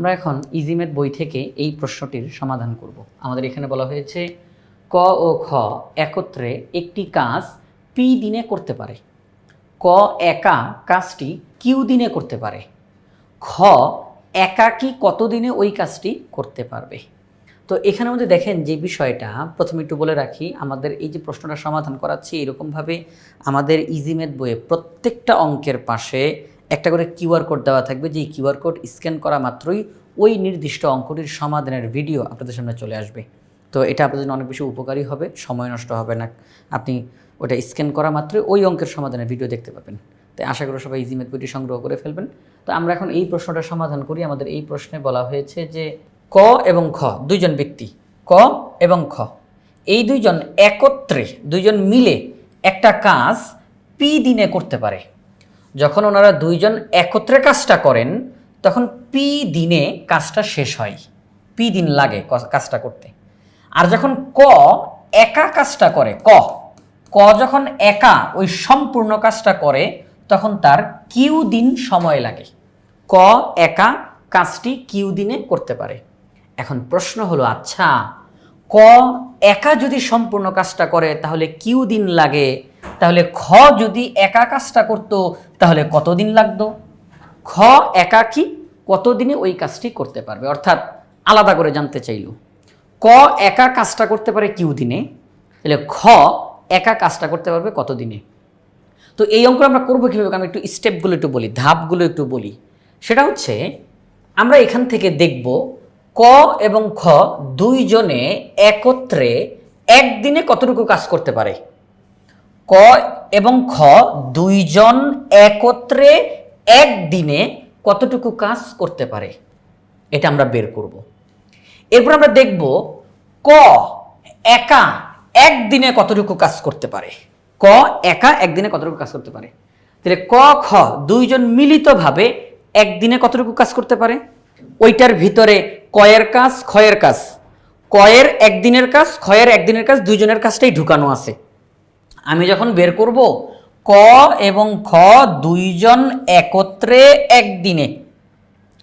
আমরা এখন ইজিমেট বই থেকে এই প্রশ্নটির সমাধান করব। আমাদের এখানে বলা হয়েছে ক ও খ একত্রে একটি কাজ পি দিনে করতে পারে। ক একা কাজটি কিউ দিনে করতে পারে। খ একাকি কত দিনে ওই কাজটি করতে পারবে? তো এখানের মধ্যে দেখেন যে বিষয়টা, প্রথমে একটু বলে রাখি, আমাদের এই যে প্রশ্নটা সমাধান করাচ্ছি, এরকমভাবে আমাদের ইজিমেট বইয়ে প্রত্যেকটা অঙ্কের পাশে একটা করে কিউআর কোড দেওয়া থাকবে যে কিউআর কোড স্ক্যান করা মাত্রই ওই নির্দিষ্ট অঙ্কটির সমাধানের ভিডিও আপনাদের সামনে চলে আসবে। তো এটা আপনাদের জন্য অনেক বেশি উপকারী হবে, সময় নষ্ট হবে না। আপনি ওটা স্ক্যান করা মাত্রই ওই অঙ্কের সমাধানের ভিডিও দেখতে পাবেন। তাই আশা করি সবাই ইজিমেট বইটি সংগ্রহ করে ফেলবেন। তো আমরা এখন এই প্রশ্নটা সমাধান করি। আমাদের এই প্রশ্নে বলা হয়েছে যে ক এবং খ, দুইজন ব্যক্তি, ক এবং খ, এই দুইজন একত্রে, দুইজন মিলে একটা কাজ পি দিনে করতে পারে। যখন ওনারা দুইজন একত্রে কাজটা করেন, তখন পি দিনে কাজটা শেষ হয়। পি দিন লাগে কাজটা করতে। আর যখন ক, একা কাজটা করে, ক ক যখন একা ওই সম্পূর্ণ কাজটা করে, তখন তার কিউ দিন সময় লাগে। ক, একা কাজটি কিউ দিনে করতে পারে। এখন প্রশ্ন হলো আচ্ছা ক একা যদি সম্পূর্ণ কাজটা করে, তাহলে কিউ দিন লাগে তাহলে খ যদি একা কাজটা করতো, তাহলে কতদিন লাগতো? খ একা কি কতদিনে ওই কাজটি করতে পারবে? অর্থাৎ আলাদা করে জানতে চাইল। ক একা কাজটা করতে পারে কিউ দিনে তাহলে খ একা কাজটা করতে পারবে কত দিনে তো এই অঙ্ক আমরা করব কীভাবে? আমি একটু স্টেপগুলো একটু বলি, ধাপগুলো একটু বলি। সেটা হচ্ছে, আমরা এখান থেকে দেখব ক এবং খ দুইজনে একত্রে একদিনে কতটুকু কাজ করতে পারে? ক এবং খ দুইজন একত্রে একদিনে কতটুকু কাজ করতে পারে? এটা আমরা বের করব। এরপর আমরা দেখব ক একা একদিনে কতটুকু কাজ করতে পারে? ক একা একদিনে কতটুকু কাজ করতে পারে? তাহলে ক, খ দুইজন মিলিতভাবে একদিনে কতটুকু কাজ করতে পারে? ওইটার ভিতরে কয়ের কাজ ক্ষয়ের কাজ। কয়ের একদিনের কাজ ক্ষয়ের একদিনের কাজ, দুইজনের কাজটাই ঢুকানো আছে। আমি যখন বের করব, ক এবং খ দুইজন একত্রে একদিনে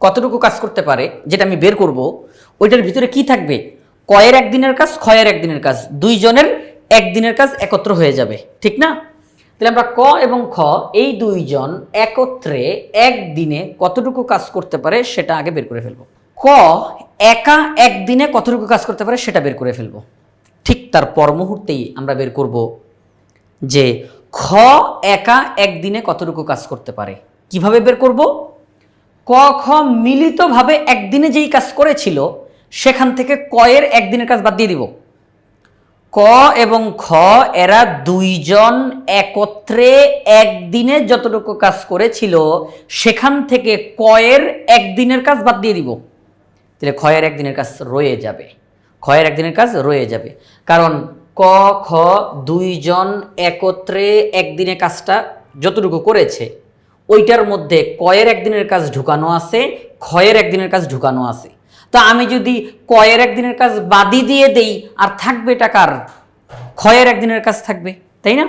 কতটুকু কাজ করতে পারে যেটা আমি বের করব, ওইটার ভিতরে কি থাকবে? কয়ের একদিনের কাজ, ক্ষয়ের একদিনের কাজ, দুইজনের একদিনের কাজ একত্র হয়ে যাবে, ঠিক না? তাহলে আমরা ক এবং খ, এই দুইজন একত্রে একদিনে কতটুকু কাজ করতে পারে সেটা আগে বের করে ফেলব। ক একা একদিনে কতটুকু কাজ করতে পারে সেটা বের করে ফেলব। ঠিক তার পর মুহূর্তেই আমরা বের করব যে খ একা একদিনে কতটুকু কাজ করতে পারে? কীভাবে বের করব? ক, খ মিলিতভাবে একদিনে যেই কাজ করেছিল, সেখান থেকে কয়ের একদিনের কাজ বাদ দিয়ে দিব। ক এবং খ, এরা দুইজন একত্রে একদিনে যতটুকু কাজ করেছিল, সেখান থেকে কয়ের একদিনের কাজ বাদ দিয়ে দিব। তাহলে ক্ষয়ের একদিনের কাজ রয়ে যাবে। ক্ষয়ের একদিনের কাজ রয়ে যাবে। কারণ ক, খ, দুইজন একত্রে একদিনে কাজটা যতটুকু করেছে, ওইটার মধ্যে কয়ের একদিনের কাজ ঢুকানো আছে ক্ষয়ের একদিনের কাজ ঢুকানো আছে। তা আমি যদি কয়ের একদিনের কাজ বাদি দিয়ে দেই, আর থাকবে টাকার ক্ষয়ের একদিনের কাজ থাকবে, তাই না?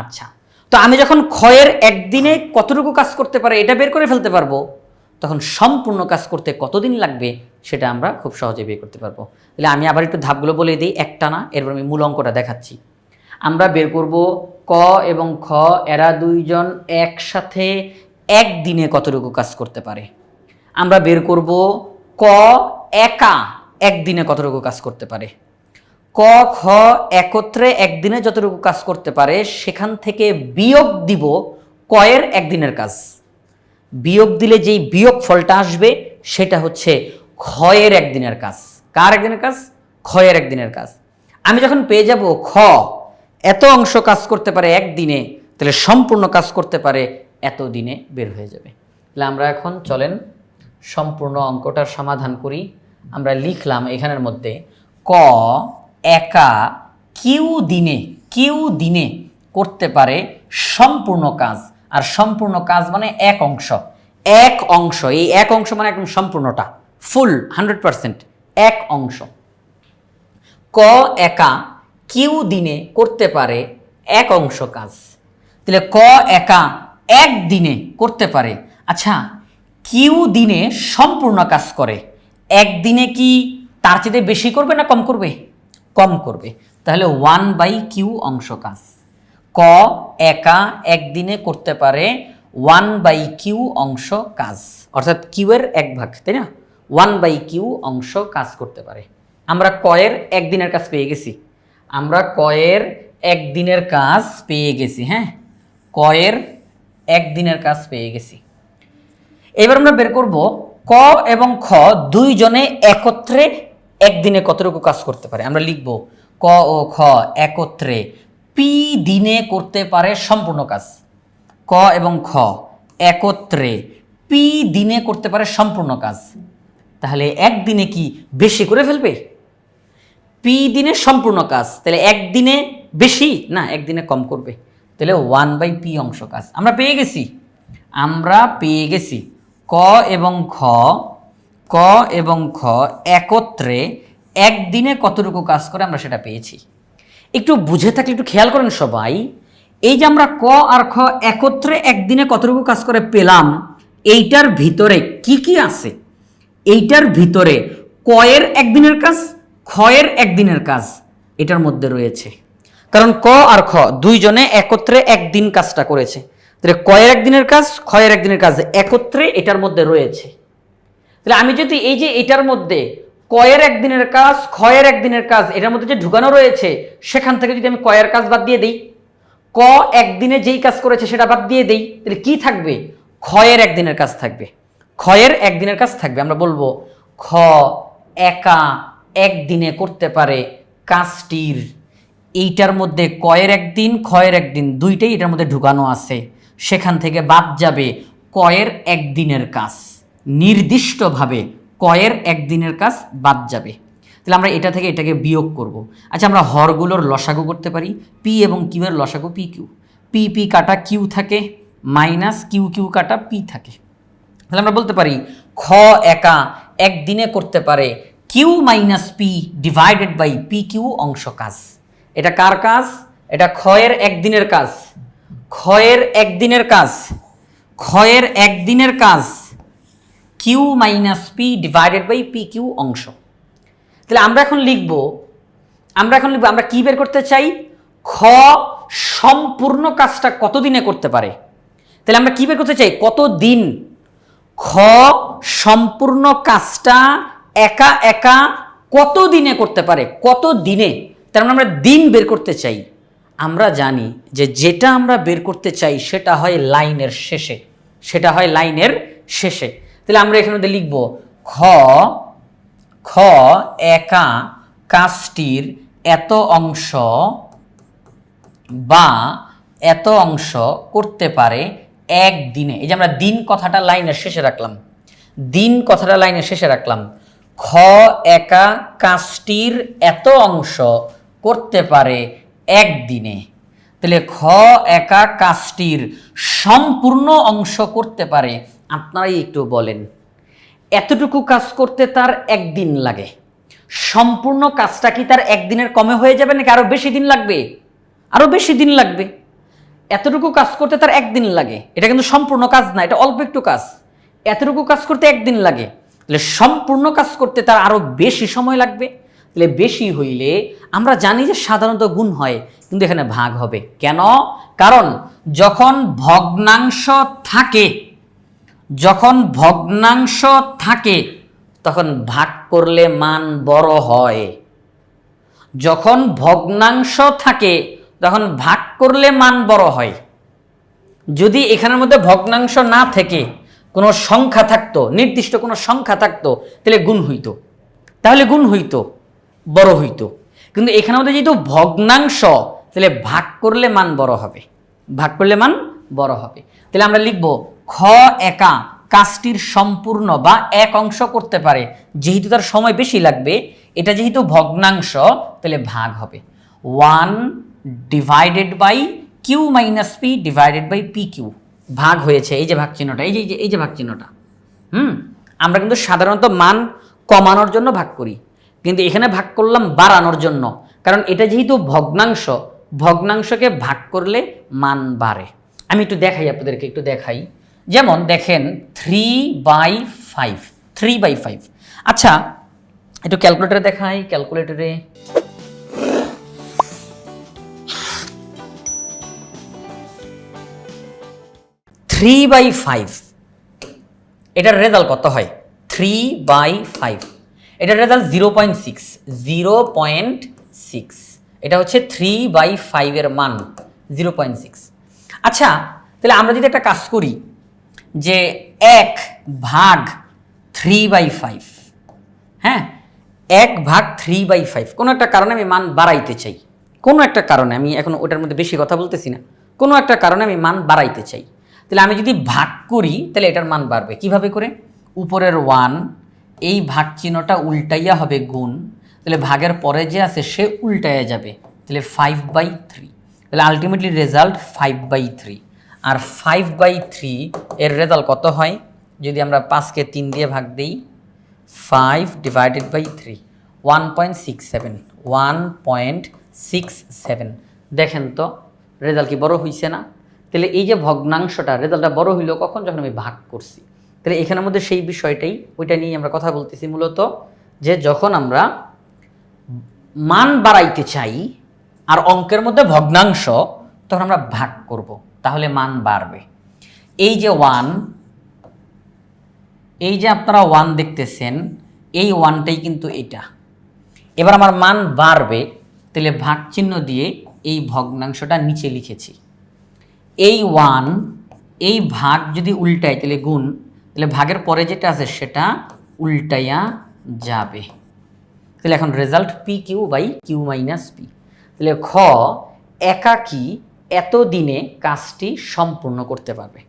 আচ্ছা। তো আমি যখন ক্ষয়ের একদিনে কতটুকু কাজ করতে পারে, এটা বের করে ফেলতে পারব? তখন সম্পূর্ণ কাজ করতে কতদিন লাগবে সেটা আমরা খুব সহজে বের করতে পারব। তাহলে আমি আবার একটু ধাপগুলো বলে দিই, একটা না, এরপর আমি মূল অঙ্কটা দেখাচ্ছি। আমরা বের করব ক এবং খ, এরা দুইজন একসাথে একদিনে কতটুকু কাজ করতে পারে? আমরা বের করব ক, একা একদিনে কতটুকু কাজ করতে পারে? ক, খ একত্রে একদিনে যতটুকু কাজ করতে পারে, সেখান থেকে বিয়োগ দিব কয়ের একদিনের কাজ। বিয়োগ দিলে যেই বিয়োগ ফলটা আসবে, সেটা হচ্ছে ক্ষয়ের একদিনের কাজ। কার একদিনের কাজ? ক্ষয়ের একদিনের কাজ। আমি যখন পেয়ে যাব খ, এত অংশ কাজ করতে পারে একদিনে, তাহলে সম্পূর্ণ কাজ করতে পারে এত দিনে বের হয়ে যাবে। তাহলে আমরা এখন চলেন, সম্পূর্ণ অঙ্কটার সমাধান করি। আমরা লিখলাম এখানের মধ্যে, ক একা কিউ দিনে কিউ দিনে করতে পারে সম্পূর্ণ কাজ। আর সম্পূর্ণ কাজ মানে এক অংশ। এক অংশ, এই এক অংশ মানে একদম সম্পূর্ণটা। ফুল হান্ড্রেড পারসেন্ট এক অংশ। ক একা, কিউ দিনে করতে পারে এক অংশ কাজ। তাহলে ক একা, এক দিনে করতে পারে। আচ্ছা কিউ দিনে সম্পূর্ণ কাজ করে। একদিনে কি তার চেয়ে বেশি করবে না কম করবে? কম করবে। তাহলে ওয়ান বাই কিউ অংশ কাজ। ক একা একদিনে করতে পারে ওয়ান বাই কিউ অংশ কাজ। অর্থাৎ কিউয়ের এক ভাগ, তাই না? ওয়ান বাই কিউ অংশ কাজ করতে পারে। আমরা কয়ের একদিনের কাজ পেয়ে গেছি। আমরা কয়ের একদিনের কাজ পেয়ে গেছি হ্যাঁ? কয়ের একদিনের কাজ পেয়ে গেছি। এবার আমরা বের করব ক এবং খ দুইজনে একত্রে একদিনে কতটুকু কাজ করতে পারে। আমরা লিখব ক ও খ একত্রে পি দিনে করতে পারে সম্পূর্ণ কাজ। ক এবং খ একত্রে পি দিনে করতে পারে সম্পূর্ণ কাজ। তাহলে একদিনে কি বেশি করে ফেলবে? পি দিনে সম্পূর্ণ কাজ, তাহলে একদিনে বেশি? না, একদিনে কম করবে। তাহলে ওয়ান বাই পি অংশ কাজ। আমরা পেয়ে গেছি। আমরা পেয়ে গেছি। ক এবং খ, ক এবং খ একত্রে একদিনে কতটুকু কাজ করে আমরা সেটা পেয়েছি। একটু বুঝে থাকলে একটু খেয়াল করেন সবাই, এই যে আমরা ক আর খ একত্রে একদিনে কতটুকু কাজ করে পেলাম, এইটার ভিতরে কি কি আছে? এইটার ভিতরে কয়ের একদিনের কাজ, ক্ষয়ের একদিনের কাজ, এটার মধ্যে রয়েছে। কারণ ক আর খ দুইজনে একত্রে একদিন কাজটা করেছে। তাহলে কয়ের একদিনের কাজ, ক্ষয়ের একদিনের কাজ একত্রে এটার মধ্যে রয়েছে। তাহলে আমি যদি এই যে এটার মধ্যে কয়ের একদিনের কাজ, ক্ষয়ের একদিনের কাজ, এটার মধ্যে যে ঢুকানো রয়েছে, সেখান থেকে যদি আমি কয়ের কাজ বাদ দিয়ে দিই, ক একদিনে যেই কাজ করেছে সেটা বাদ দিয়ে দেই, তাহলে কি থাকবে? ক্ষয়ের একদিনের কাজ থাকবে। ক্ষয়ের একদিনের কাজ থাকবে, আমরা বলব, খ একা একদিনে করতে পারে কাজটির। এইটার মধ্যে কয়ের একদিন, ক্ষয়ের একদিন, দুইটাই এটার মধ্যে ঢুকানো আছে। সেখান থেকে বাদ যাবে কয়ের একদিনের কাজ। নির্দিষ্টভাবে কয়ের একদিনের কাজ বাদ যাবে। তাহলে আমরা এটা থেকে এটাকে বিয়োগ করব। আচ্ছা আমরা হরগুলোর লসাগু করতে পারি। পি এবং কিউ এর লসাগু পি কিউ। পি পি কাটা কিউ থাকে, মাইনাস কিউ কিউ কাটা পি থাকে। তাহলে আমরা বলতে পারি, খ একা একদিনে করতে পারে Q minus P divided by P Q অংশ কাজ। এটা কার কাজ? এটা ক্ষয়ের একদিনের কাজ। ক্ষয়ের একদিনের কাজ। ক্ষয়ের একদিনের কাজ। Q minus P divided by P Q অংশ। তাহলে আমরা এখন লিখব, আমরা এখন লিখব, আমরা কি বের করতে চাই? খ সম্পূর্ণ কাজটা কত দিনে করতে পারে? তাহলে আমরা কি বের করতে চাই? কত দিন খ সম্পূর্ণ কাজটা একা একা কত দিনে করতে পারে? কত দিনে তার মানে আমরা দিন বের করতে চাই। আমরা জানি যে যেটা আমরা বের করতে চাই সেটা হয় লাইনের শেষে। সেটা হয় লাইনের শেষে। তাহলে আমরা এখানে মধ্যে লিখব খ খ একা কাজটির এত অংশ বা এত অংশ করতে পারে একদিনে। এই যে আমরা দিন কথাটা লাইনের শেষে রাখলাম। দিন কথাটা লাইনের শেষে রাখলাম। খ একা কাজটির এত অংশ করতে পারে একদিনে। তাহলে খ একা কাজটির সম্পূর্ণ অংশ করতে পারে আপনারাই একটু বলেন, এতটুকু কাজ করতে তার একদিন লাগে। সম্পূর্ণ কাজটা কি তার একদিনের কমে হয়ে যাবে নাকি আরও বেশি দিন লাগবে? আরও বেশি দিন লাগবে। এতটুকু কাজ করতে তার একদিন লাগে। এটা কিন্তু সম্পূর্ণ কাজ না, এটা অল্প একটু কাজ। এতটুকু কাজ করতে একদিন লাগে। তাহলে সম্পূর্ণ কাজ করতে তার আরও বেশি সময় লাগবে। তাহলে বেশি হইলে আমরা জানি যে সাধারণত গুণ হয়, কিন্তু এখানে ভাগ হবে। কেন? কারণ যখন ভগ্নাংশ থাকে যখন ভগ্নাংশ থাকে, তখন ভাগ করলে মান বড় হয়। যখন ভগ্নাংশ থাকে, তখন ভাগ করলে মান বড় হয়। যদি এখানের মধ্যে ভগ্নাংশ না থেকে কোনো সংখ্যা থাকতো, নির্দিষ্ট কোনো সংখ্যা থাকতো, তাহলে গুণ হইতো। তাহলে গুণ হইতো, বড় হইতো। কিন্তু এখানের মধ্যে যেহেতু ভগ্নাংশ, তাহলে ভাগ করলে মান বড় হবে। ভাগ করলে মান বড় হবে। তাহলে আমরা লিখব খ একা, কাজটির সম্পূর্ণ বা এক অংশ করতে পারে। যেহেতু তার সময় বেশি লাগবে, এটা যেহেতু ভগ্নাংশ, তাহলে ভাগ হবে। One divided by Q minus P divided by P Q. ভাগ হয়েছে, এই যে ভাগ চিহ্নটা, এই যে, এই যে- ভাগ চিহ্নটা। হুম? আমরা কিন্তু সাধারণত মান কমানোর জন্য ভাগ করি। কিন্তু এখানে ভাগ করলাম বাড়ানোর জন্য। কারণ এটা যেহেতু ভগ্নাংশ, ভগ্নাংশকে ভাগ করলে মান বাড়ে। আমি একটু দেখাই আপনাদেরকে, একটু দেখাই। যেমন দেখেন three by five three by five আচ্ছা একটু ক্যালকুলেটরে দেখাই ক্যালকুলেটরে থ্রি বাই ফাইভ এটার রেজাল্ট কত হয়? থ্রি বাই ফাইভ এটার result zero point six zero point six এটা হচ্ছে থ্রি বাই ফাইভের মান জিরো পয়েন্ট সিক্স আচ্ছা তাহলে আমরা যদি একটা কাজ করি যে এক ভাগ থ্রি বাই ফাইভ হ্যাঁ? এক ভাগ থ্রি বাই ফাইভ কোনো একটা কারণে আমি মান বাড়াইতে চাই। কোনো একটা কারণে, আমি এখন ওটার মধ্যে বেশি কথা বলতেছি না। কোনো একটা কারণে আমি মান বাড়াইতে চাই। তাহলে আমি যদি ভাগ করি, তাহলে এটার মান বাড়বে। কীভাবে করে? উপরের ওয়ান এই ভাগ চিহ্নটা উল্টাইয়া হবে গুণ। তাহলে ভাগের পরে যে আছে, সে উল্টাইয়া যাবে। তাহলে ফাইভ বাই থ্রি তাহলে ultimately result five by three R five by three এর রেজাল্ট কত হয়? যদি আমরা পাঁচকে তিন দিয়ে ভাগ দিই five divided by three one point six seven one point six seven দেখেন তো রেজাল্ট কি বড় হইছে না? তাহলে এই যে ভগ্নাংশটা রেজাল্টটা বড় হইল কখন? যখন আমি ভাগ করছি। তাহলে এখানের মধ্যে সেই বিষয়টাই, ওইটা নিয়ে আমরা কথা বলতেছি মূলত যে যখন আমরা মান বাড়াইতে চাই আর অঙ্কের মধ্যে ভগ্নাংশ, তখন আমরা ভাগ করব। তাহলে মান বাড়বে। এই যে ওয়ান এই যে আপনারা ওয়ান দেখতেছেন, এই ওয়ানটাই কিন্তু এটা। এবার আমার মান বাড়বে, তাহলে ভাগ চিহ্ন দিয়ে এই ভগ্নাংশটা নিচে লিখেছি। এই ওয়ান এই ভাগ যদি উল্টায়, তাহলে গুণ, তাহলে ভাগের পরে যেটা আছে সেটা উল্টাইয়া যাবে। তাহলে এখন result P Q by Q minus P তাহলে খ, একাকী এত দিনে কাজটি সম্পূর্ণ করতে পারবে।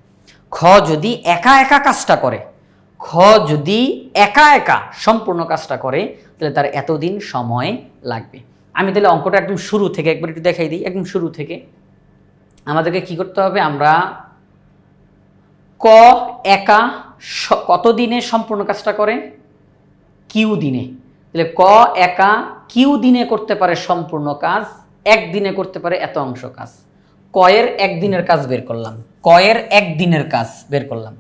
খ যদি একা একা কাজটা করে, খ যদি একা একা সম্পূর্ণ কাজটা করে, তাহলে তার এতদিন সময় লাগবে। আমি তাহলে অঙ্কটা একদম শুরু থেকে একবার একটু দেখাই দিই, একদম শুরু থেকে। আমাদেরকে কি করতে হবে? আমরা ক একা কত দিনে সম্পূর্ণ কাজটা করে? কিউ দিনে। তাহলে ক একা কিউ দিনে করতে পারে সম্পূর্ণ কাজ, একদিনে করতে পারে এত অংশ কাজ। কয়ের একদিনের কাজ বের করলাম। কয়ের একদিনের কাজ বের করলাম।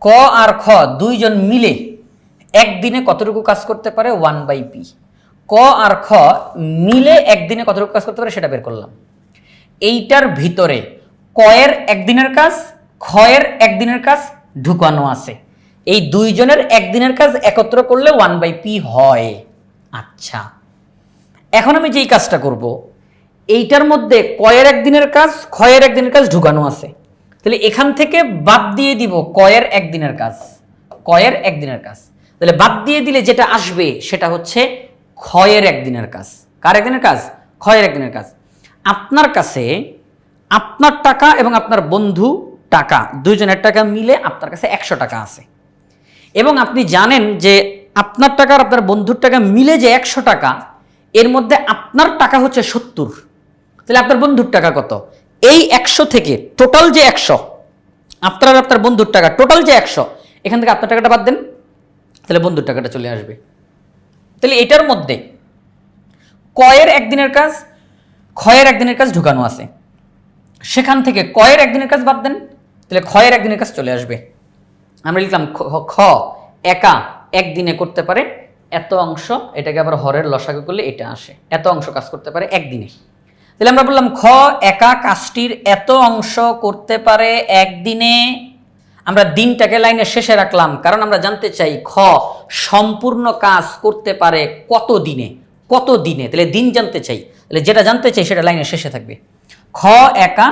ক আর খ দুইজন মিলে একদিনে কতটুকু কাজ করতে পারে? One by P. ক আর খ মিলে একদিনে কতটুকু কাজ করতে পারে সেটা বের করলাম। এইটার ভিতরে কয়ের একদিনের কাজ ক্ষয়ের একদিনের কাজ ঢুকানো আছে। এই দুইজনের একদিনের কাজ একত্র করলে ওয়ান বাই পি হয়। আচ্ছা। এখন আমি যেই কাজটা করব এইটার মধ্যে কয়ের একদিনের কাজ, ক্ষয়ের একদিনের কাজ ঢুকানো আছে। তাহলে এখান থেকে বাদ দিয়ে দিব কয়ের একদিনের কাজ। কয়ের একদিনের কাজ। তাহলে বাদ দিয়ে দিলে যেটা আসবে সেটা হচ্ছে ক্ষয়ের একদিনের কাজ। কার একদিনের কাজ? ক্ষয়ের একদিনের কাজ। আপনার কাছে আপনার টাকা এবং আপনার বন্ধু টাকা, দুইজনের টাকা মিলে আপনার কাছে একশো টাকা আছে। এবং আপনি জানেন যে আপনার টাকা আর আপনার বন্ধুর টাকা মিলে যে একশো টাকা, এর মধ্যে আপনার টাকা হচ্ছে সত্তর। তাহলে আপনার বন্ধুর টাকা কত? এই একশো থেকে টোটাল যে একশো, আপনার আপনার বন্ধুর টাকা টোটাল যে একশো, এখান থেকে আপনার টাকাটা বাদ দেন, তাহলে বন্ধুর টাকাটা চলে আসবে। তাহলে এটার মধ্যে কয়ের একদিনের কাজ, ক্ষয়ের একদিনের কাজ ঢুকানো আছে। সেখান থেকে কয়ের একদিনের কাজ বাদ দেন, তাহলে ক্ষয়ের একদিনের কাজ চলে আসবে। আমরা লিখলাম খ- একা একদিনে করতে পারে, এত অংশ, এটাকে আবার হরের লসাগু করলে এটা আসে। এত অংশ কাজ করতে পারে একদিনে। তাহলে আমরা বললাম খ একা কাজটির এত অংশ করতে পারে একদিনে। আমরা দিনটাকে লাইনের শেষে রাখলাম, কারণ আমরা জানতে চাই খ সম্পূর্ণ কাজ করতে পারে কত দিনে? কত দিনে? তাহলে দিন জানতে চাই। তাহলে যেটা জানতে চাই সেটা লাইনের শেষে থাকবে। খ একা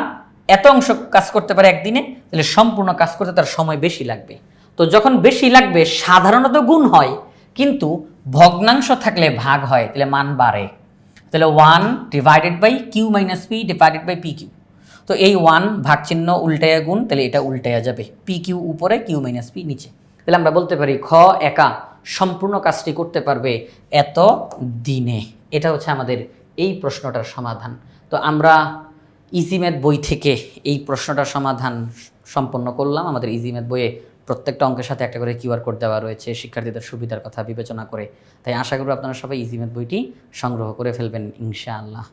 এত অংশ কাজ করতে পারে একদিনে, তাহলে সম্পূর্ণ কাজ করতে তার সময় বেশি লাগবে। তো যখন বেশি লাগবে, সাধারণত গুণ হয়, কিন্তু ভগ্নাংশ থাকলে ভাগ হয়, তাহলে মান বাড়ে। তাহলে one divided by Q minus P divided by P Q তো এই ওয়ান ভাগ চিহ্ন উল্টায়া গুণ, তাহলে এটা উল্টায়া যাবে। পি কিউ উপরে কিউ মাইনাস পি নিচে। তাহলে আমরা বলতে পারি খ একা সম্পূর্ণ কাজটি করতে পারবে এত দিনে। এটা হচ্ছে আমাদের এই প্রশ্নটার সমাধান। তো আমরা ইজিম্যাথ বই থেকে এই প্রশ্নটার সমাধান সম্পন্ন করলাম। আমাদের ইজিম্যাথ বইয়ে প্রত্যেকটা অঙ্কের সাথে একটা করে কিউআর কোড দেওয়া রয়েছে, শিক্ষার্থীদের সুবিধার কথা বিবেচনা করে। তাই আশা করি আপনারা সবাই ইজিমেথ বইটি সংগ্রহ করে ফেলবেন, ইনশাআল্লাহ।